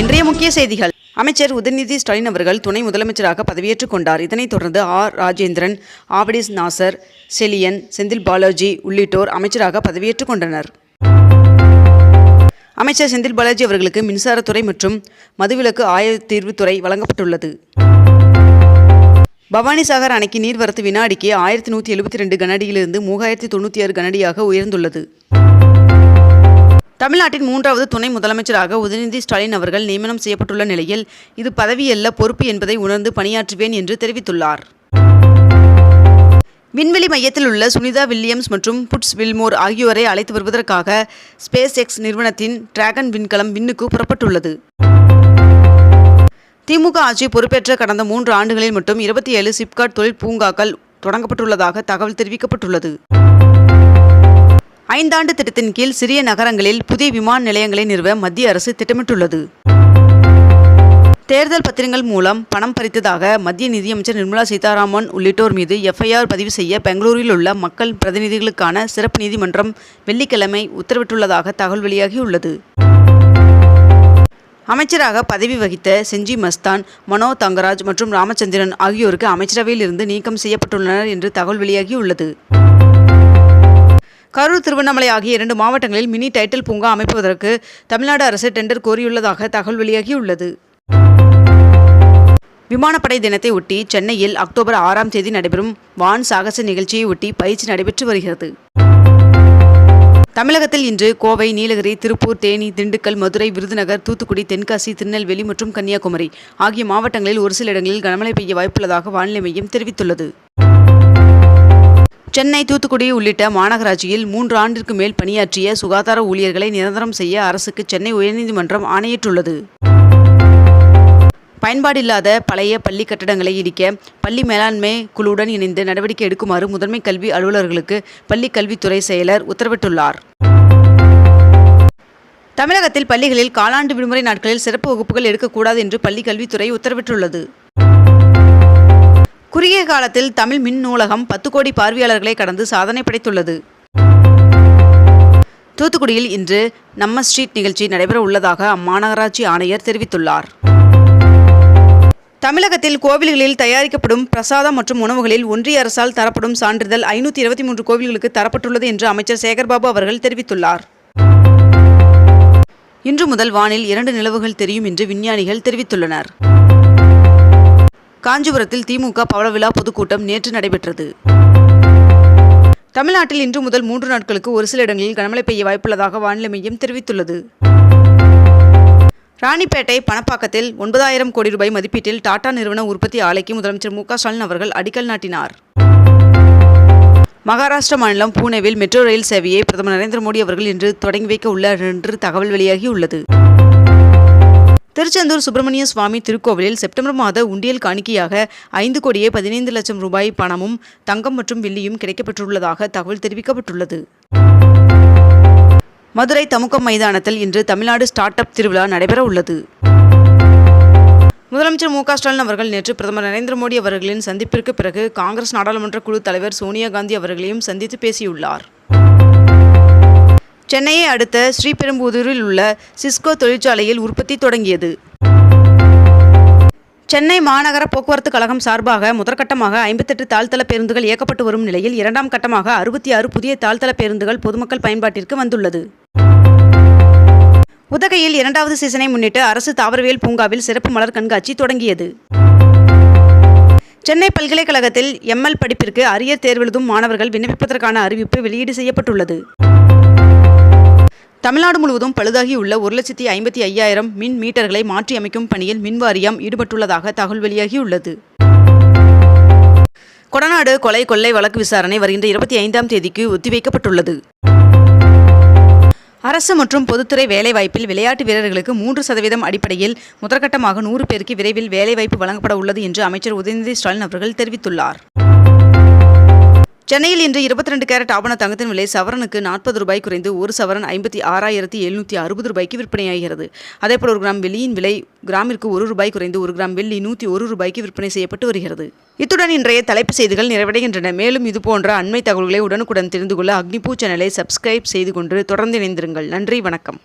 இன்றைய முக்கிய செய்திகள். அமைச்சர் உதயநிதி ஸ்டாலின் அவர்கள் துணை முதலமைச்சராக பதவியேற்றுக் கொண்டார். இதனைத் தொடர்ந்து ஆர். ராஜேந்திரன் ஆபடிஸ் நாசர் செலியன் செந்தில் பாலாஜி உள்ளிட்டோர் அமைச்சராக பதவியேற்றுக் கொண்டனர். அமைச்சர் செந்தில் பாலாஜி அவர்களுக்கு மின்சாரத்துறை மற்றும் மதுவிலக்கு ஆயத்தீர்வுத்துறை வழங்கப்பட்டுள்ளது. பவானிசாகர் அணைக்கு நீர்வரத்து வினாடிக்கு ஆயிரத்தி நூற்றி எழுபத்தி ரெண்டு கனடியிலிருந்து மூவாயிரத்தி தொண்ணூற்றி ஆறு கனடியாக உயர்ந்துள்ளது. தமிழ்நாட்டின் மூன்றாவது துணை முதலமைச்சராக உதயநிதி ஸ்டாலின் அவர்கள் நியமனம் செய்யப்பட்டுள்ள நிலையில் இது பதவியல்ல பொறுப்பு என்பதை உணர்ந்து பணியாற்றுவேன் என்று தெரிவித்துள்ளார். விண்வெளி மையத்தில் உள்ள சுனிதா வில்லியம்ஸ் மற்றும் புட்ஸ் வில்மோர் ஆகியோரை அழைத்து வருவதற்காக ஸ்பேஸ் எக்ஸ் நிறுவனத்தின் டிராகன் விண்கலம் விண்ணுக்கு புறப்பட்டுள்ளது. திமுக ஆட்சி பொறுப்பேற்ற கடந்த மூன்று ஆண்டுகளில் மட்டும் இருபத்தி ஏழு சிப்காட் தொழில் பூங்காக்கள் தொடங்கப்பட்டுள்ளதாக தகவல் தெரிவிக்கப்பட்டுள்ளது. ஐந்தாண்டு திட்டத்தின் கீழ் சிறிய நகரங்களில் புதிய விமான நிலையங்களை நிறுவ மத்திய அரசு திட்டமிட்டுள்ளது. தேர்தல் பத்திரங்கள் மூலம் பணம் பறித்ததாக மத்திய நிதியமைச்சர் நிர்மலா சீதாராமன் உள்ளிட்டோர் மீது எஃப்ஐஆர் பதிவு செய்ய பெங்களூரில் உள்ள மக்கள் பிரதிநிதிகளுக்கான சிறப்பு நீதிமன்றம் வெள்ளிக்கிழமை உத்தரவிட்டுள்ளதாக தகவல் வெளியாகியுள்ளது. அமைச்சராக பதவி வகித்த செஞ்சி மஸ்தான் மனோ தங்கராஜ் மற்றும் ராமச்சந்திரன் ஆகியோருக்கு அமைச்சரவையில் இருந்து நீக்கம் செய்யப்பட்டுள்ளனர் என்று தகவல் வெளியாகியுள்ளது. கரூர் திருவண்ணாமலை ஆகிய இரண்டு மாவட்டங்களில் மினி டைட்டில் பூங்கா அமைப்பதற்கு தமிழ்நாடு அரசு டெண்டர் கோரியுள்ளதாக தகவல் வெளியாகியுள்ளது. விமானப்படை தினத்தை ஒட்டி சென்னையில் அக்டோபர் ஆறாம் தேதி நடைபெறும் வான் சாகச நிகழ்ச்சியை ஒட்டி பயிற்சி நடைபெற்று வருகிறது. தமிழகத்தில் இன்று கோவை நீலகிரி திருப்பூர் தேனி திண்டுக்கல் மதுரை விருதுநகர் தூத்துக்குடி தென்காசி திருநெல்வேலி மற்றும் கன்னியாகுமரி ஆகிய மாவட்டங்களில் ஒரு சில இடங்களில் கனமழை பெய்ய வாய்ப்புள்ளதாக வானிலை மையம் தெரிவித்துள்ளது. சென்னை தூத்துக்குடி உள்ளிட்ட மாநகராட்சியில் மூன்று ஆண்டிற்கு மேல் பணியாற்றிய சுகாதார ஊழியர்களை நிரந்தரம் செய்ய அரசுக்கு சென்னை உயர்நீதிமன்றம் ஆணையிட்டுள்ளது. பயன்பாடில்லாத பழைய பள்ளி கட்டடங்களை இடிக்க பள்ளி மேலாண்மை குழுவுடன் இணைந்து நடவடிக்கை எடுக்குமாறு முதன்மை கல்வி அலுவலர்களுக்கு பள்ளி கல்வித்துறை செயலர் உத்தரவிட்டுள்ளார். தமிழகத்தில் பள்ளிகளில் காலாண்டு விடுமுறை நாட்களில் சிறப்பு வகுப்புகள் எடுக்கக்கூடாது என்று பள்ளி கல்வித்துறை உத்தரவிட்டுள்ளது. குறுகிய காலத்தில் தமிழ் மின் நூலகம் பத்து கோடி பார்வையாளர்களை கடந்து சாதனை படைத்துள்ளது. தூத்துக்குடியில் இன்று நம்ம ஸ்ட்ரீட் நிகழ்ச்சி நடைபெற உள்ளதாக அம்மாநகராட்சி ஆணையர் தெரிவித்துள்ளார். தமிழகத்தில் கோவில்களில் தயாரிக்கப்படும் பிரசாதம் மற்றும் உணவுகளில் ஒன்றிய அரசால் தரப்படும் சான்றிதழ் ஐநூற்றி இருபத்தி மூன்று கோவில்களுக்கு தரப்பட்டுள்ளது என்று அமைச்சர் சேகர்பாபு அவர்கள் தெரிவித்துள்ளார். இன்று முதல் வானில் இரண்டு நிலவுகள் தெரியும் என்று விஞ்ஞானிகள் தெரிவித்துள்ளனர். காஞ்சிபுரத்தில் திமுக பவளவிழா பொதுக்கூட்டம் நேற்று நடைபெற்றது. தமிழ்நாட்டில் இன்று முதல் மூன்று நாட்களுக்கு ஒரு சில இடங்களில் கனமழை பெய்ய வாய்ப்புள்ளதாக வானிலை மையம் தெரிவித்துள்ளது. ராணிப்பேட்டை பணப்பாக்கத்தில் ஒன்பதாயிரம் கோடி ரூபாய் மதிப்பீட்டில் டாடா நிறுவன உற்பத்தி ஆலைக்கு முதலமைச்சர் மு க ஸ்டாலின் அவர்கள் அடிக்கல் நாட்டினார். மகாராஷ்டிர மாநிலம் பூனேவில் மெட்ரோ ரயில் சேவையை பிரதமர் நரேந்திர மோடி அவர்கள் இன்று தொடங்கி வைக்க உள்ளார் என்று தகவல் வெளியாகியுள்ளது. திருச்செந்தூர் சுப்பிரமணிய சுவாமி திருக்கோவிலில் செப்டம்பர் மாத உண்டியல் காணிக்கையாக ஐந்து கோடியே பதினைந்து லட்சம் ரூபாய் பணமும் தங்கம் மற்றும் வெள்ளியும் கிடைக்கப்பெற்றுள்ளதாக தகவல் தெரிவிக்கப்பட்டுள்ளது. மதுரை தமுக்கம் மைதானத்தில் இன்று தமிழ்நாடு ஸ்டார்ட் அப் திருவிழா நடைபெற உள்ளது. முதலமைச்சர் மு க ஸ்டாலின் அவர்கள் நேற்று பிரதமர் நரேந்திர மோடி அவர்களின் சந்திப்பிற்கு பிறகு காங்கிரஸ் நாடாளுமன்ற குழு தலைவர் சோனியா காந்தி அவர்களையும் சந்தித்து பேசியுள்ளார். சென்னையை அடுத்த ஸ்ரீபெரும்புதூரில் உள்ள சிஸ்கோ தொழிற்சாலையில் உற்பத்தி தொடங்கியது. சென்னை மாநகர போக்குவரத்து கழகம் சார்பாக முதற்கட்டமாக ஐம்பத்தெட்டு தாழ்த்தள பேருந்துகள் இயக்கப்பட்டு வரும் நிலையில் இரண்டாம் கட்டமாக அறுபத்தி ஆறு புதிய தாழ்த்தள பேருந்துகள் பொதுமக்கள் பயன்பாட்டிற்கு வந்துள்ளது. உதகையில் இரண்டாவது சீசனை முன்னிட்டு அரசு தாவரவியல் பூங்காவில் சிறப்பு மலர் கண்காட்சி தொடங்கியது. சென்னை பல்கலைக்கழகத்தில் எம்எல் படிப்பிற்கு அரியர் தேர்வெழுதும் மாணவர்கள் விண்ணப்பிப்பதற்கான அறிவிப்பு வெளியீடு செய்யப்பட்டுள்ளது. தமிழ்நாடு முழுவதும் பழுதாகியுள்ள ஒரு லட்சத்தி ஐம்பத்தி ஐயாயிரம் மின் மீட்டர்களை மாற்றியமைக்கும் பணியில் மின் வாரியம் ஈடுபட்டுள்ளதாக தகவல் வெளியாகியுள்ளது. கொடநாடு கொலை கொள்ளை வழக்கு விசாரணை வருகின்ற இருபத்தி ஐந்தாம் தேதிக்கு ஒத்திவைக்கப்பட்டுள்ளது. அரசு மற்றும் பொதுத்துறை வேலைவாய்ப்பில் விளையாட்டு வீரர்களுக்கு மூன்று சதவீதம் அடிப்படையில் முதற்கட்டமாக நூறு பேருக்கு விரைவில் வேலைவாய்ப்பு வழங்கப்பட உள்ளது என்று அமைச்சர் உதயநிதி ஸ்டாலின் அவர்கள் தெரிவித்துள்ளார். சென்னையில் இன்று இருபத்தி ரெண்டு கேரட் ஆபண தங்கத்தின் விலை சவரனுக்கு நாற்பது ரூபாய் குறைந்து ஒரு சவரன் ஐம்பத்தி ஆறாயிரத்தி எழுநூற்றி அறுபது ரூபாய்க்கு விற்பனையாகிறது. அதேபோல் ஒரு கிராம் வெள்ளியின் விலை கிராமிற்கு ஒரு ரூபாய் குறைந்து ஒரு கிராம் வெள்ளி நூற்றி ஒரு ரூபாய்க்கு விற்பனை செய்யப்பட்டு வருகிறது. இத்துடன் இன்றைய தலைப்பு செய்திகள் நிறைவடைகின்றன. மேலும் இதுபோன்ற அண்மை தகவல்களை உடனுக்குடன் தெரிந்து கொள்ள அக்னிபூ சேனலை சப்ஸ்கிரைப் செய்து கொண்டு தொடர்ந்து இணைந்திருங்கள். நன்றி வணக்கம்.